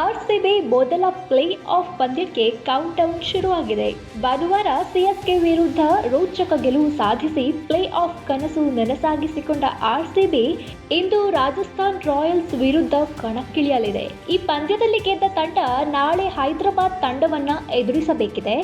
RCB ಮೊದಲ play of ಪಂದ್ಯಕ್ಕೆ count down ಶುರುವಾಗಿದೆ. ಭಾನುವಾರ ಸಿಎಸ್ಕೆ ವಿರುದ್ಧ ರೋಚಕ ಗೆಲುವು ಸಾಧಿಸಿ ಪ್ಲೇ ಆಫ್ ಕನಸು ನನಸಾಗಿಸಿಕೊಂಡ ಆರ್ಸಿಬಿ ಇಂದು ರಾಜಸ್ಥಾನ್ ರಾಯಲ್ಸ್ ವಿರುದ್ಧ ಕಣಕ್ಕಿಳಿಯಲಿದೆ. ಈ ಪಂದ್ಯದಲ್ಲಿ ಗೆದ್ದ ತಂಡ ನಾಳೆ ಹೈದರಾಬಾದ್ ತಂಡವನ್ನ ಎದುರಿಸಬೇಕಿದೆ.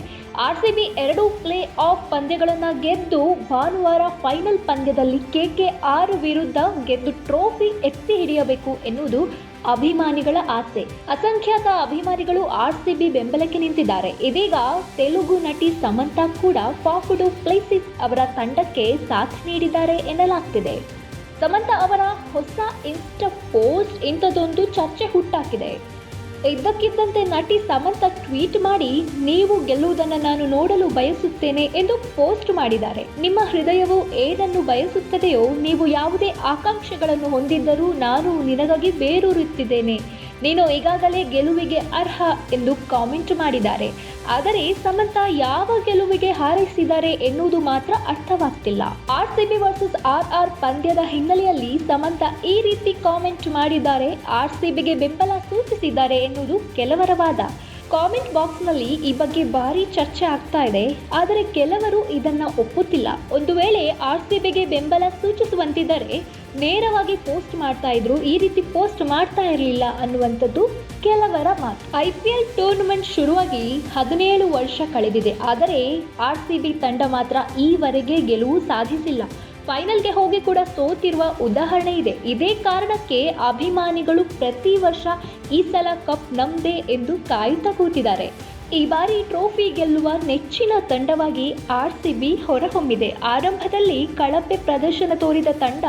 ಆರ್ಸಿಬಿ ಎರಡು ಪ್ಲೇ ಆಫ್ ಪಂದ್ಯಗಳನ್ನು ಗೆದ್ದು ಭಾನುವಾರ ಫೈನಲ್ ಪಂದ್ಯದಲ್ಲಿ ಕೆಕೆಆರ್ ವಿರುದ್ಧ ಗೆದ್ದು ಟ್ರೋಫಿ ಎತ್ತಿ ಹಿಡಿಯಬೇಕು ಎನ್ನುವುದು ಅಭಿಮಾನಿಗಳ ಆಸೆ. ಅಸಂಖ್ಯಾತ ಅಭಿಮಾನಿಗಳು ಆರ್ ಸಿ ಬಿ ಬೆಂಬಲಕ್ಕೆ ನಿಂತಿದ್ದಾರೆ. ಇದೀಗ ತೆಲುಗು ನಟಿ ಸಮಂತಾ ಕೂಡ ಫಾಫುಡು ಪ್ಲೇಸಿಸ್ ಅವರ ತಂಡಕ್ಕೆ ಸಾಥ್ ನೀಡಿದ್ದಾರೆ ಎನ್ನಲಾಗ್ತಿದೆ. ಸಮಂತಾ ಅವರ ಹೊಸ ಇನ್ಸ್ಟಾ ಪೋಸ್ಟ್ ಇಂಥದ್ದೊಂದು ಚರ್ಚೆ ಹುಟ್ಟಾಕಿದೆ. ಇದ್ದಕ್ಕಿದ್ದಂತೆ ನಟಿ ಸಮಂತ ಟ್ವೀಟ್ ಮಾಡಿ, ನೀವು ಗೆಲ್ಲುವುದನ್ನು ನಾನು ನೋಡಲು ಬಯಸುತ್ತೇನೆ ಎಂದು ಪೋಸ್ಟ್ ಮಾಡಿದ್ದಾರೆ. ನಿಮ್ಮ ಹೃದಯವು ಏನನ್ನು ಬಯಸುತ್ತದೆಯೋ, ನೀವು ಯಾವುದೇ ಆಕಾಂಕ್ಷೆಗಳನ್ನು ಹೊಂದಿದ್ದರೂ ನಾನು ನಿನಗಾಗಿ ಬೇರೂರುತ್ತಿದ್ದೇನೆ. ನೀನು ಈಗಾಗಲೇ ಗೆಲುವಿಗೆ ಅರ್ಹ ಎಂದು ಕಾಮೆಂಟ್ ಮಾಡಿದ್ದಾರೆ. ಆದರೆ ಸಮಂತ ಯಾವ ಗೆಲುವಿಗೆ ಹಾರೈಸಿದ್ದಾರೆ ಎನ್ನುವುದು ಮಾತ್ರ ಅರ್ಥವಾಗ್ತಿಲ್ಲ. R CB versus R R ಪಂದ್ಯದ ಹಿನ್ನೆಲೆಯಲ್ಲಿ ಸಮಂತ ಈ ರೀತಿ ಕಾಮೆಂಟ್ ಮಾಡಿದ್ದಾರೆ. ಆರ್ ಸಿಬಿಗೆ ಬೆಂಬಲ ಸೂಚಿಸಿದ್ದಾರೆ ಎನ್ನುವುದು ಕೆಲವರ ವಾದ. ಕಾಮೆಂಟ್ ಬಾಕ್ಸ್ನಲ್ಲಿ ಈ ಬಗ್ಗೆ ಭಾರಿ ಚರ್ಚೆ ಆಗ್ತಾ ಇದೆ. ಆದರೆ ಕೆಲವರು ಇದನ್ನ ಒಪ್ಪುತ್ತಿಲ್ಲ. ಒಂದು ವೇಳೆ ಆರ್ ಸಿಬಿಗೆ ಬೆಂಬಲ ಸೂಚಿಸುವಂತಿದ್ದರೆ ನೇರವಾಗಿ ಪೋಸ್ಟ್ ಮಾಡ್ತಾ ಇದ್ರು, ಈ ರೀತಿ ಪೋಸ್ಟ್ ಮಾಡ್ತಾ ಇರಲಿಲ್ಲ ಅನ್ನುವಂಥದ್ದು ಕೆಲವರ ಮಾತು. ಐ ಪಿ ಎಲ್ ಟೂರ್ನಮೆಂಟ್ ಶುರುವಾಗಿ ಹದಿನೇಳು ವರ್ಷ ಕಳೆದಿದೆ. ಆದರೆ ಆರ್ ಸಿ ಬಿ ತಂಡ ಮಾತ್ರ ಈವರೆಗೆ ಗೆಲುವು ಸಾಧಿಸಿಲ್ಲ. ಫೈನಲ್ಗೆ ಹೋಗಿ ಕೂಡ ಸೋತಿರುವ ಉದಾಹರಣೆ ಇದೆ. ಇದೇ ಕಾರಣಕ್ಕೆ ಅಭಿಮಾನಿಗಳು ಪ್ರತಿ ವರ್ಷ ಈ ಸಲ ಕಪ್ ನಮ್ದೇ ಎಂದು ಕಾಯುತ್ತಾ ಕೂತಿದ್ದಾರೆ. ಈ ಬಾರಿ ಟ್ರೋಫಿ ಗೆಲ್ಲುವ ನೆಚ್ಚಿನ ತಂಡವಾಗಿ ಆರ್ ಸಿ ಬಿ ಹೊರಹೊಮ್ಮಿದೆ. ಆರಂಭದಲ್ಲಿ ಕಳಪೆ ಪ್ರದರ್ಶನ ತೋರಿದ ತಂಡ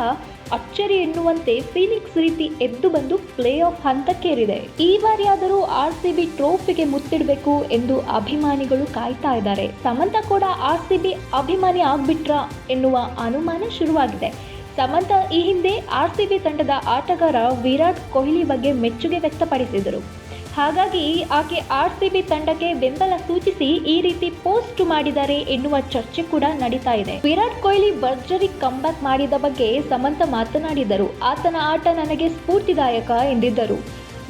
ಅಚ್ಚರಿ ಎನ್ನುವಂತೆ ಫೀನಿಕ್ಸ್ ರೀತಿ ಎದ್ದು ಬಂದು ಪ್ಲೇ ಆಫ್ ಹಂತಕ್ಕೇರಿದೆ. ಈ ಬಾರಿಯಾದರೂ ಆರ್ ಸಿ ಬಿ ಟ್ರೋಫಿಗೆ ಮುತ್ತಿಡಬೇಕು ಎಂದು ಅಭಿಮಾನಿಗಳು ಕಾಯ್ತಾ ಇದ್ದಾರೆ. ಸಮಂತ ಕೂಡ ಆರ್ ಸಿ ಬಿ ಅಭಿಮಾನಿ ಆಗ್ಬಿಟ್ರಾ ಎನ್ನುವ ಅನುಮಾನ ಶುರುವಾಗಿದೆ. ಸಮಂತ ಈ ಹಿಂದೆ ಆರ್ ಸಿ ಬಿ ತಂಡದ ಆಟಗಾರ ವಿರಾಟ್ ಕೊಹ್ಲಿ ಬಗ್ಗೆ ಮೆಚ್ಚುಗೆ ವ್ಯಕ್ತಪಡಿಸಿದರು. ಹಾಗಾಗಿ ಆಕೆ ಆರ್ ಸಿ ತಂಡಕ್ಕೆ ಬೆಂಬಲ ಸೂಚಿಸಿ ಈ ರೀತಿ ಪೋಸ್ಟ್ ಮಾಡಿದ್ದಾರೆ ಎನ್ನುವ ಚರ್ಚೆ ಕೂಡ ನಡೀತಾ ಇದೆ. ವಿರಾಟ್ ಕೊಹ್ಲಿ ಭರ್ಜರಿ ಕಂಬ್ಯಾಕ್ ಮಾಡಿದ ಬಗ್ಗೆ ಸಮಂತ ಮಾತನಾಡಿದರು. ಆತನ ಆಟ ನನಗೆ ಸ್ಫೂರ್ತಿದಾಯಕ ಎಂದಿದ್ದರು.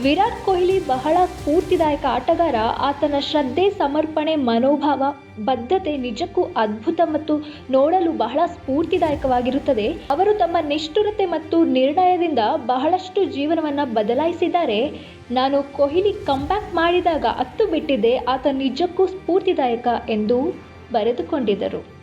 ವಿರಾಟ್ ಕೊಹ್ಲಿ ಬಹಳ ಸ್ಫೂರ್ತಿದಾಯಕ ಆಟಗಾರ. ಆತನ ಶ್ರದ್ಧೆ, ಸಮರ್ಪಣೆ, ಮನೋಭಾವ, ಬದ್ಧತೆ ನಿಜಕ್ಕೂ ಅದ್ಭುತ ಮತ್ತು ನೋಡಲು ಬಹಳ ಸ್ಫೂರ್ತಿದಾಯಕವಾಗಿರುತ್ತದೆ. ಅವರು ತಮ್ಮ ನಿಷ್ಠುರತೆ ಮತ್ತು ನಿರ್ಣಯದಿಂದ ಬಹಳಷ್ಟು ಜೀವನವನ್ನು ಬದಲಾಯಿಸಿದ್ದಾರೆ. ನಾನು ಕೊಹ್ಲಿ ಕಂಬ್ಯಾಕ್ ಮಾಡಿದಾಗ ಅತ್ತು ಬಿಟ್ಟಿದ್ದೆ. ಆತ ನಿಜಕ್ಕೂ ಸ್ಫೂರ್ತಿದಾಯಕ ಎಂದು ಬರೆದುಕೊಂಡಿದ್ದರು.